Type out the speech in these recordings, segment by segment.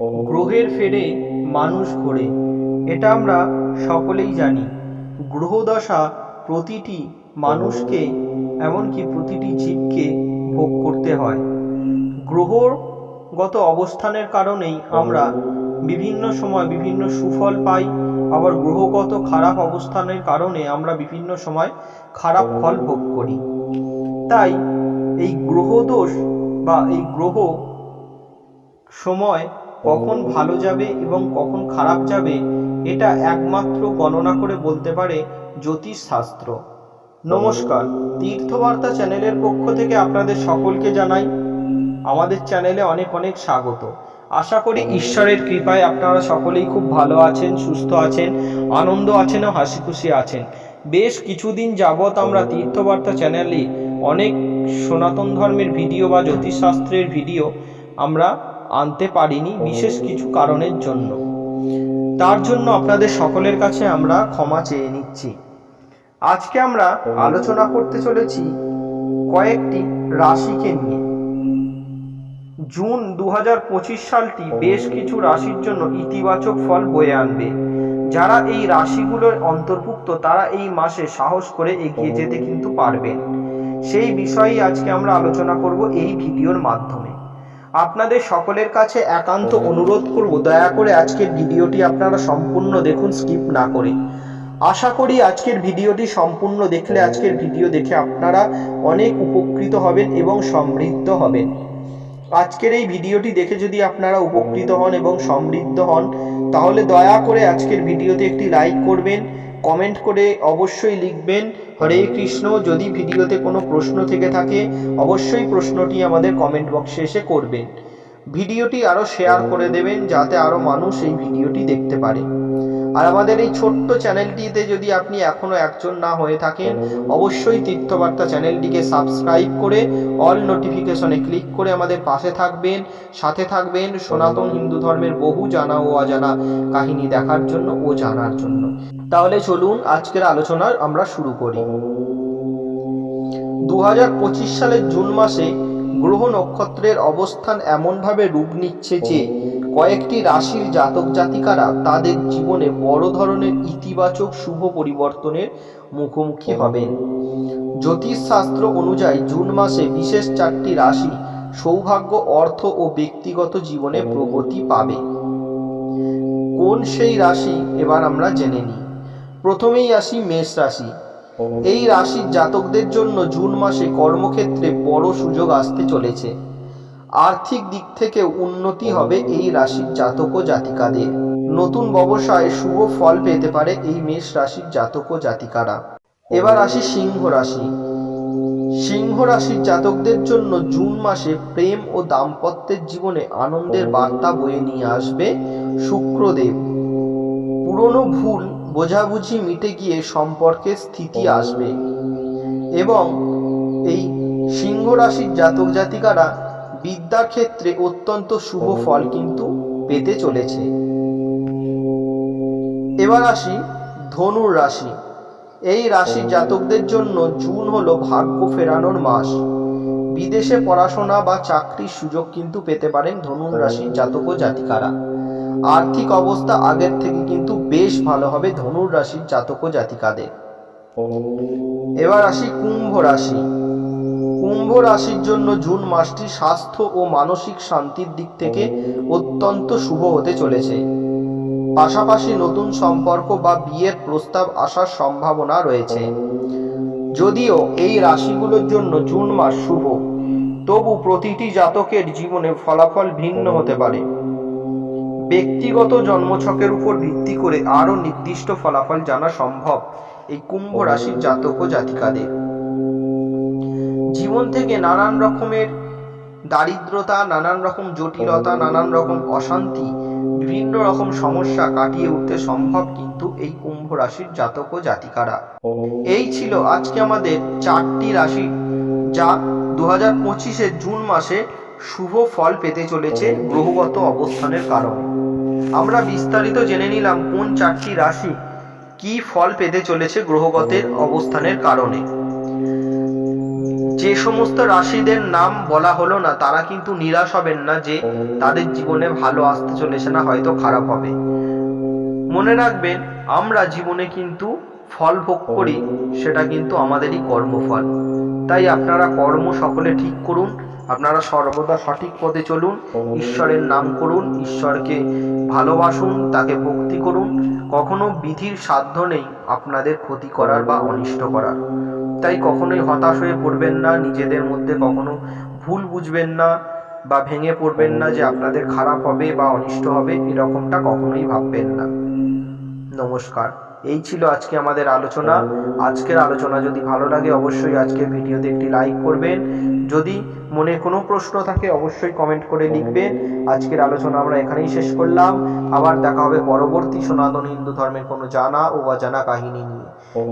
গ্রহের ফেরে মানুষ ঘোরে। এটা আমরা সকলেই জানি। গ্রহদশা প্রতিটি মানুষকে, এমনকি প্রতিটি জীবকে ভোগ করতে হয়। গ্রহগত অবস্থানের কারণেই আমরা বিভিন্ন সময় বিভিন্ন সুফল পাই। আবার গ্রহগত খারাপ অবস্থানের কারণে আমরা বিভিন্ন সময় খারাপ ফল ভোগ করি। তাই এই গ্রহদোষ বা এই গ্রহ সময় কখন ভালো যাবে এবং কখন খারাপ যাবে, এটা একমাত্র গণনা করে বলতে পারে জ্যোতিষ শাস্ত্র নমস্কার, তীর্থবার্তা চ্যানেলের পক্ষ থেকে আপনাদের সকলকে জানাই, আমাদের চ্যানেলে অনেক অনেক স্বাগত। আশা করি ঈশ্বরের কৃপায় আপনারা সকলেই খুব ভালো আছেন, সুস্থ আছেন, আনন্দ আছেন ও হাসি খুশি আছেন। বেশ কিছুদিন যাবৎ আমরা তীর্থবার্তা চ্যানেলে অনেক সনাতন ধর্মের ভিডিও বা জ্যোতিষশাস্ত্রের ভিডিও আমরা আনতে পারিনি বিশেষ কিছু কারণের জন্য। তার জন্য আপনাদের সকলের কাছে আমরা ক্ষমা চেয়ে নিচ্ছি। আজকে আমরা আলোচনা করতে চলেছি কয়েকটি রাশিকে নিয়ে। জুন দু হাজার পঁচিশ সালটি বেশ কিছু রাশির জন্য ইতিবাচক ফল বয়ে আনবে। যারা এই রাশিগুলোর অন্তর্ভুক্ত, তারা এই মাসে সাহস করে এগিয়ে যেতে কিন্তু পারবেন। সেই বিষয়েই আজকে আমরা আলোচনা করব এই ভিডিওর মাধ্যমে। আপনাদের সকলের কাছে একান্ত অনুরোধ করব, দয়া করে আজকের ভিডিওটি আপনারা সম্পূর্ণ দেখুন, স্কিপ না করে। আশা করি আজকের ভিডিওটি সম্পূর্ণ দেখলে আজকের ভিডিও দেখে আপনারা অনেক উপকৃত হবেন এবং সমৃদ্ধ হবেন। আজকের এই ভিডিওটি দেখে যদি আপনারা উপকৃত হন এবং সমৃদ্ধ হন, তাহলে দয়া করে আজকের ভিডিওতে একটি লাইক করবেন কমেন্ট করে অবশ্যই লিখবেন হরে কৃষ্ণ, যদি ভিডিওতে কোনো প্রশ্ন থেকে থাকে, অবশ্যই প্রশ্নটি আমাদের কমেন্ট বক্সে এসে করবেন। ভিডিওটি আরও শেয়ার করে দেবেন, যাতে আরও মানুষ এই ভিডিওটি দেখতে পারে। আর আমাদের এই ছোট্ট চ্যানেলটিতে যদি আপনি এখনও একজন না হয়ে থাকেন, অবশ্যই তীর্থবার্তা চ্যানেলটিকে সাবস্ক্রাইব করে অল নোটিফিকেশনে ক্লিক করে আমাদের পাশে থাকবেন, সাথে থাকবেন সনাতন হিন্দু ধর্মের বহু জানা ও অজানা কাহিনী দেখার জন্য ও জানার জন্য। তাহলে চলুন আজকের আলোচনা আমরা শুরু করি। দু হাজার পঁচিশ সালের জুন মাসে গ্রহ নক্ষত্রের অবস্থান এমনভাবে রূপ নিচ্ছে যে, কয়েকটি রাশির জাতক জাতিকারা তাদের জীবনে বড় ধরনের ইতিবাচক শুভ পরিবর্তনের মুখোমুখি হবেন জ্যোতিষশাস্ত্র অনুযায়ী জুন মাসে বিশেষ চারটি রাশি সৌভাগ্য, অর্থ ও ব্যক্তিগত জীবনে প্রগতি পাবে। কোন সেই রাশি? এবার আমরা জেনে নিই। প্রথমেই আসি মেষ রাশি। এই রাশির জাতকদের জন্য জুন মাসে কর্মক্ষেত্রে বড় সুযোগ আসতে চলেছে। আর্থিক দিক থেকে উন্নতি হবে এই রাশির জাতক ও জাতিকাদের। নতুন ব্যবসায় শুভ ফল পেতে পারে এই মেষ রাশির জাতক ও জাতিকারা। এবার আসি সিংহ রাশি। সিংহ রাশির জাতকদের জন্য জুন মাসে প্রেম ও দাম্পত্যের জীবনে আনন্দের বার্তা বয়ে নিয়ে আসবে শুক্রদেব। পুরনো ভুল বোঝাবুঝি মিটে গিয়ে সম্পর্কে স্থিতি আসবে এবং এই সিংহ রাশির জাতক জাতিকারা বিদ্যার ক্ষেত্রে অত্যন্ত শুভ ফল কিন্তু পেতে চলেছে। এবার আসি ধনুর রাশি। এই রাশির জাতকদের জন্য জুন হলো ভাগ্য ফেরানোর মাস। বিদেশে পড়াশোনা বা চাকরির সুযোগ কিন্তু পেতে পারেন ধনুর রাশির জাতক ও জাতিকারা। আর্থিক অবস্থা আগের থেকে কিন্তু বেশ ভালো হবে ধনুর রাশির জাতক ও জাতিকাদের। এবার আসি কুম্ভ রাশি। কুম্ভ রাশির জন্য জুন মাসটি স্বাস্থ্য ও মানসিক শান্তির দিক থেকে অত্যন্ত শুভ হতে চলেছে। পাশাপাশি নতুন সম্পর্ক বা বিয়ের প্রস্তাব আসার সম্ভাবনা রয়েছে। যদিও এই রাশিগুলোর জন্য জুন মাস শুভ, তবু প্রতিটি জাতকের জীবনে ফলাফল ভিন্ন হতে পারে। ব্যক্তিগত জন্মছকের উপর ভিত্তি করে আরও নির্দিষ্ট ফলাফল জানা সম্ভব এই কুম্ভ রাশির জাতক ও জাতিকাদের। জীবন থেকে নানান রকমের দারিদ্রতা, নানান রকম জটিলতা, নানান রকম অশান্তি, বিভিন্ন রকম সমস্যা কাটিয়ে উঠতে সম্ভব কিন্তু এই কুম্ভ রাশির জাতক ও জাতিকারা। এই ছিল আজকে আমাদের চারটি রাশি যা দু হাজার পঁচিশের জুন মাসে শুভ ফল পেতে চলেছে গ্রহগত অবস্থানের কারণে। আমরা বিস্তারিত জেনে নিলাম কোন চারটি রাশি কি ফল পেতে চলেছে গ্রহগতের অবস্থানের কারণে। যে সমস্ত রাশিদের নাম বলা হলো না, তারা কিন্তু নিরাশ হবেন না যে তাদের জীবনে ভালো আসতে চলেছে না, হয়তো খারাপ হবে। মনে রাখবেন, আমরা জীবনে কিন্তু ফল ভোগ করি, সেটা কিন্তু আমাদেরই কর্মফল। তাই আপনারা কর্ম সকলে ঠিক করুন আপনারা সর্বদা সঠিক পথে চলুন, ঈশ্বরের নাম করুন, ঈশ্বরকে ভালোবাসুন, তাকে ভক্তি করুন। কখনো বিধির সাধ্য নেই আপনাদের ক্ষতি করার বা অনিষ্ট করার। তাই কখনোই হতাশ হয়ে পড়বেন না, নিজেদের মধ্যে কখনো ভুল বুঝবেন না বা ভেঙে পড়বেন না যে আপনাদের খারাপ হবে বা অনিষ্ট হবে, এরকমটা কখনোই ভাববেন না। নমস্কার। এই ছিল আজকে আমাদের আলোচনা। আজকের আলোচনা যদি ভালো লাগে, অবশ্যই আজকের ভিডিওতে একটি লাইক করবেন। যদি মনে কোনো প্রশ্ন থাকে, অবশ্যই কমেন্ট করে লিখবে। আজকের আলোচনা আমরা এখানেই শেষ করলাম। আবার দেখা হবে পরবর্তী সনাতন হিন্দু ধর্মের কোনো জানা ও অজানা কাহিনী নিয়ে।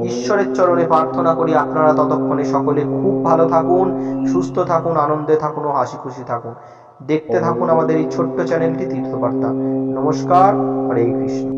ঈশ্বরের চরণে প্রার্থনা করি আপনারা ততক্ষণে সকলে খুব ভালো থাকুন, সুস্থ থাকুন, আনন্দে থাকুন ও হাসি খুশি থাকুন। দেখতে থাকুন আমাদের এই ছোট্ট চ্যানেলটি, তীর্থবার্তা। নমস্কার, হরে কৃষ্ণ।